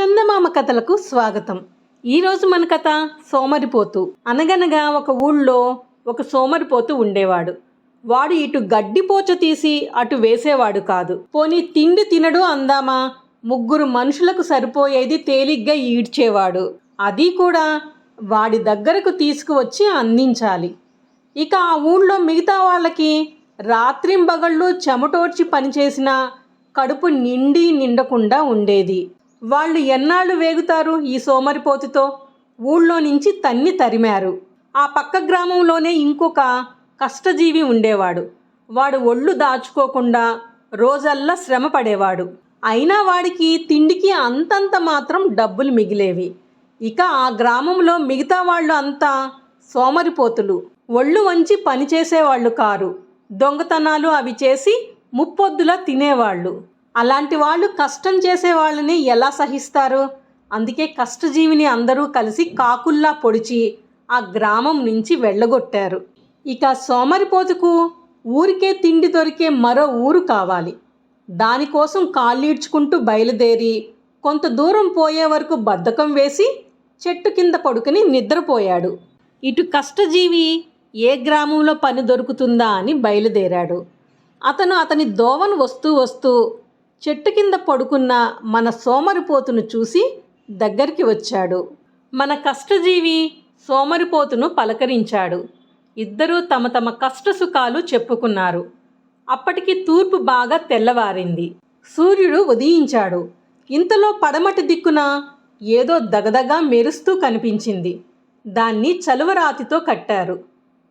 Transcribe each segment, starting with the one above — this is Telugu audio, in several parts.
చందమామ కథలకు స్వాగతం. ఈరోజు మన కథ సోమరిపోతు. అనగనగా ఒక ఊళ్ళో ఒక సోమరిపోతు ఉండేవాడు. వాడు ఇటు గడ్డిపోచ తీసి అటు వేసేవాడు కాదు. పోనీ తిండి తినడు అందామా? ముగ్గురు మనుషులకు సరిపోయేది తేలిగ్గా ఈడ్చేవాడు. అది కూడా వాడి దగ్గరకు తీసుకువచ్చి అందించాలి. ఇక ఆ ఊళ్ళో మిగతా వాళ్ళకి రాత్రింబగళ్ళు చెమటోడ్చి పనిచేసిన కడుపు నిండి నిండకుండా ఉండేది. వాళ్ళు ఎన్నాళ్ళు వేగుతారు ఈ సోమరిపోతుతో? ఊళ్ళో నుంచి తన్ని తరిమారు. ఆ పక్క గ్రామంలోనే ఇంకొక కష్టజీవి ఉండేవాడు. వాడు ఒళ్ళు దాచుకోకుండా రోజల్లా శ్రమ పడేవాడు అయినా వాడికి తిండికి అంతంత మాత్రం డబ్బులు మిగిలేవి. ఇక ఆ గ్రామంలో మిగతా వాళ్ళు అంతా సోమరిపోతులు. ఒళ్ళు వంచి పనిచేసేవాళ్ళు కారు. దొంగతనాలు అవి చేసి ముప్పొద్దులా తినేవాళ్ళు. అలాంటి వాళ్ళు కష్టం చేసే వాళ్ళని ఎలా సహిస్తారు? అందుకే కష్టజీవిని అందరూ కలిసి కాకుల్లా పొడిచి ఆ గ్రామం నుంచి వెళ్ళగొట్టారు. ఇక సోమరిపోతుకు ఊరికే తిండి దొరికే మరో ఊరు కావాలి. దానికోసం కాళ్ళీడ్చుకుంటూ బయలుదేరి కొంత దూరం పోయే వరకు బద్ధకం వేసి చెట్టు కింద పడుకుని నిద్రపోయాడు. ఇటు కష్టజీవి ఏ గ్రామంలో పని దొరుకుతుందా అని బయలుదేరాడు. అతను అతని దోవను వస్తూ వస్తూ చెట్టు కింద పడుకున్న మన సోమరిపోతును చూసి దగ్గరికి వచ్చాడు. మన కష్టజీవి సోమరిపోతును పలకరించాడు. ఇద్దరూ తమ తమ కష్ట సుఖాలు చెప్పుకున్నారు. అప్పటికి తూర్పు బాగా తెల్లవారింది. సూర్యుడు ఉదయించాడు. ఇంతలో పడమటి దిక్కున ఏదో దగదగా మెరుస్తూ కనిపించింది. దాన్ని చలువరాతితో కట్టారు.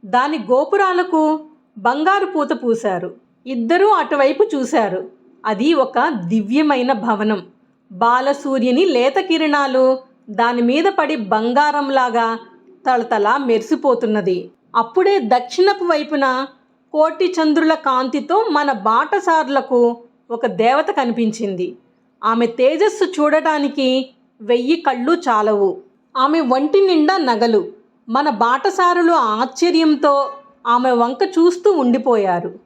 దాని గోపురాలకు బంగారు పూత పూశారు. ఇద్దరూ అటువైపు చూశారు. అది ఒక దివ్యమైన భవనం. బాలసూర్యుని లేత కిరణాలు దాని మీద పడి బంగారంలాగా తలతలా మెరిసిపోతున్నది. అప్పుడే దక్షిణపు వైపున కోటి చంద్రుల కాంతితో మన బాటసారులకు ఒక దేవత కనిపించింది. ఆమె తేజస్సు చూడటానికి వెయ్యి కళ్ళు చాలవు. ఆమె ఒంటి నిండా నగలు. మన బాటసారులు ఆశ్చర్యంతో ఆమె వంక చూస్తూ ఉండిపోయారు.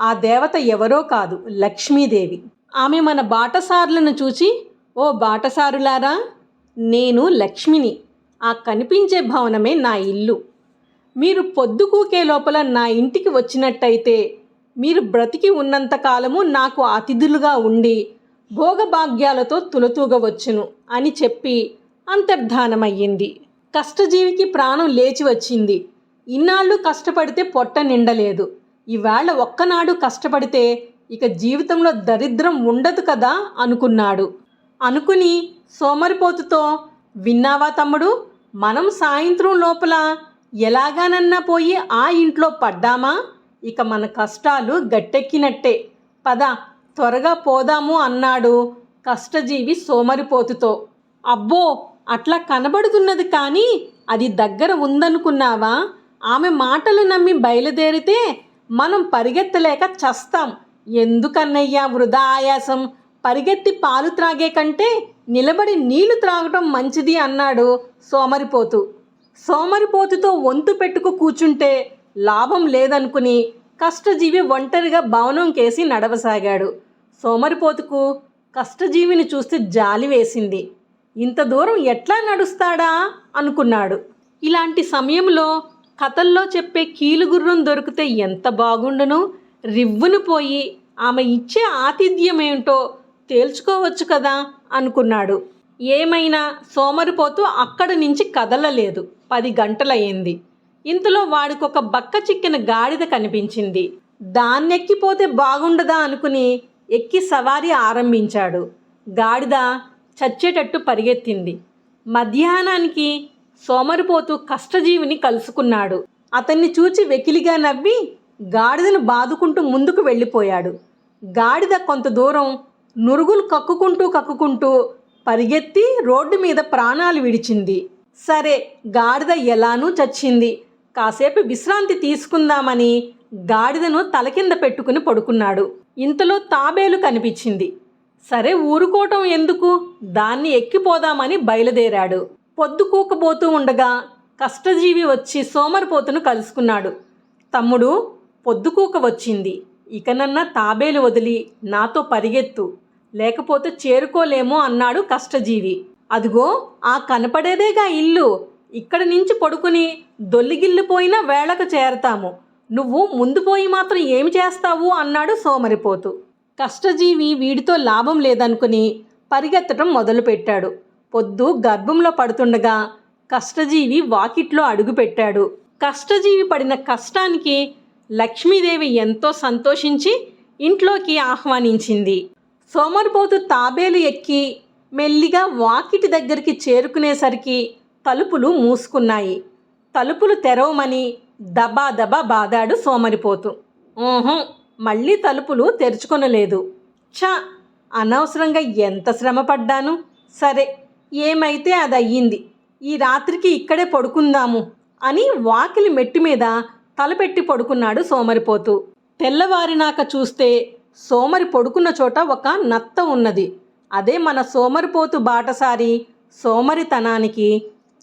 ఆ దేవత ఎవరో కాదు లక్ష్మీదేవి. ఆమె మన బాటసారులను చూచి ఓ బాటసారులారా నేను లక్ష్మిని. ఆ కనిపించే భవనమే నా ఇల్లు. మీరు పొద్దుకూకే లోపల నా ఇంటికి వచ్చినట్టయితే మీరు బ్రతికి ఉన్నంత కాలము నాకు అతిథులుగా ఉండి భోగభాగ్యాలతో తులతూగవచ్చును అని చెప్పి అంతర్ధానమయ్యింది. కష్టజీవికి ప్రాణం లేచి వచ్చింది. ఇన్నాళ్ళు కష్టపడితే పొట్ట నిండలేదు. ఇవాళ ఒక్కనాడు కష్టపడితే ఇక జీవితంలో దరిద్రం ఉండదు కదా అనుకున్నాడు. అనుకుని సోమరిపోతుతో విన్నావా తమ్ముడు మనం సాయంత్రం లోపల ఎలాగానన్నా పోయి ఆ ఇంట్లో పడ్డామా? ఇక మన కష్టాలు గట్టెక్కినట్టే. పద త్వరగా పోదాము అన్నాడు కష్టజీవి సోమరిపోతుతో. అబ్బో అట్లా కనబడుతున్నది కానీ అది దగ్గర ఉందనుకున్నావా? ఆమె మాటలు నమ్మి బయలుదేరితే మనం పరిగెత్తలేక చస్తాం. ఎందుకన్నయ్యా వృధా ఆయాసం? పరిగెత్తి పాలు త్రాగే కంటే నిలబడి నీళ్ళు త్రాగటం మంచిది అన్నాడు సోమరిపోతు. సోమరిపోతుతో వంతు పెట్టుకు కూర్చుంటే లాభం లేదనుకుని కష్టజీవి ఒంటరిగా భవనం కేసి నడవసాగాడు. సోమరిపోతుకు కష్టజీవిని చూస్తే జాలి వేసింది. ఇంత దూరం ఎట్లా నడుస్తాడా అనుకున్నాడు. ఇలాంటి సమయంలో కథల్లో చెప్పే కీలుగుర్రం దొరికితే ఎంత బాగుండును? రివ్వును పోయి ఆమె ఇచ్చే ఆతిథ్యమేంటో తేల్చుకోవచ్చు కదా అనుకున్నాడు. ఏమైనా సోమరిపోతూ అక్కడి నుంచి కదలలేదు. పది గంటలయ్యింది. ఇంతలో వాడికొక బక్క చిక్కిన గాడిద కనిపించింది. దాన్నెక్కిపోతే బాగుండదా అనుకుని ఎక్కి సవారీ ఆరంభించాడు. గాడిద చచ్చేటట్టు పరిగెత్తింది. మధ్యాహ్నానికి సోమరిపోతూ కష్టజీవిని కలుసుకున్నాడు. అతన్ని చూచి వెకిలిగా నవ్వి గాడిదను బాదుకుంటూ ముందుకు వెళ్ళిపోయాడు. గాడిద కొంత దూరం నురుగులు కక్కుకుంటూ కక్కుకుంటూ పరిగెత్తి రోడ్డు మీద ప్రాణాలు విడిచింది. సరే గాడిద ఎలానూ చచ్చింది. కాసేపు విశ్రాంతి తీసుకుందామని గాడిదను తల కింద పెట్టుకుని పడుకున్నాడు. ఇంతలో తాబేలు కనిపించింది. సరే ఊరుకోవటం ఎందుకు? దాన్ని ఎక్కిపోదామని బయలుదేరాడు. పొద్దుకూకబోతూ ఉండగా కష్టజీవి వచ్చి సోమరిపోతును కలుసుకున్నాడు. తమ్ముడు పొద్దుకూక వచ్చింది. ఇకనన్నా తాబేలు వదిలి నాతో పరిగెత్తు. లేకపోతే చేరుకోలేము అన్నాడు కష్టజీవి. అదిగో ఆ కనపడేదేగా ఇల్లు. ఇక్కడ నుంచి పడుకుని దొల్లిగిల్లిపోయినా వేళకు చేరతాము. నువ్వు ముందు పోయి మాత్రం ఏమి చేస్తావు? అన్నాడు సోమరిపోతు. కష్టజీవి వీడితో లాభం లేదనుకుని పరిగెత్తడం మొదలుపెట్టాడు. పొద్దు గర్భంలో పడుతుండగా కష్టజీవి వాకిట్లో అడుగుపెట్టాడు. కష్టజీవి పడిన కష్టానికి లక్ష్మీదేవి ఎంతో సంతోషించి ఇంట్లోకి ఆహ్వానించింది. సోమరిపోతు తాబేలు ఎక్కి మెల్లిగా వాకిటి దగ్గరికి చేరుకునేసరికి తలుపులు మూసుకున్నాయి. తలుపులు తెరవమని దబా దబా బాదాడు సోమరిపోతు. ఊహం మళ్ళీ తలుపులు తెరుచుకొనలేదు. ఛ అనవసరంగా ఎంత శ్రమ పడ్డాను సరే ఏమైతే అది అయ్యింది ఈ రాత్రికి ఇక్కడే పడుకుందాము అని వాకిలి మెట్టి మీద తలపెట్టి పడుకున్నాడు సోమరిపోతు. తెల్లవారినాక చూస్తే సోమరి పడుకున్న చోట ఒక నత్త ఉన్నది. అదే మన సోమరిపోతు బాటసారి సోమరితనానికి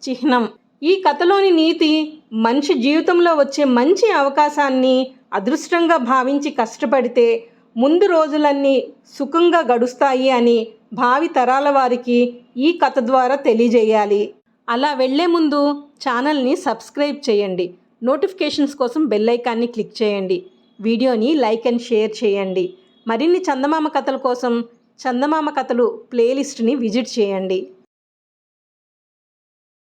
చిహ్నం. ఈ కథలోని నీతి మనిషి జీవితంలో వచ్చే మంచి అవకాశాన్ని అదృష్టంగా భావించి కష్టపడితే ముందు రోజులన్నీ సుఖంగా గడుస్తాయి అని భావి తరాల వారికి ఈ కథ ద్వారా తెలియజేయాలి. అలా వెళ్ళే ముందు ఛానల్ని సబ్స్క్రైబ్ చేయండి. నోటిఫికేషన్స్ కోసం బెల్ ఐకాన్ని క్లిక్ చేయండి. వీడియోని లైక్ అండ్ షేర్ చేయండి. మరిన్ని చందమామ కథల కోసం చందమామ కథలు ప్లేలిస్ట్ని విజిట్ చేయండి.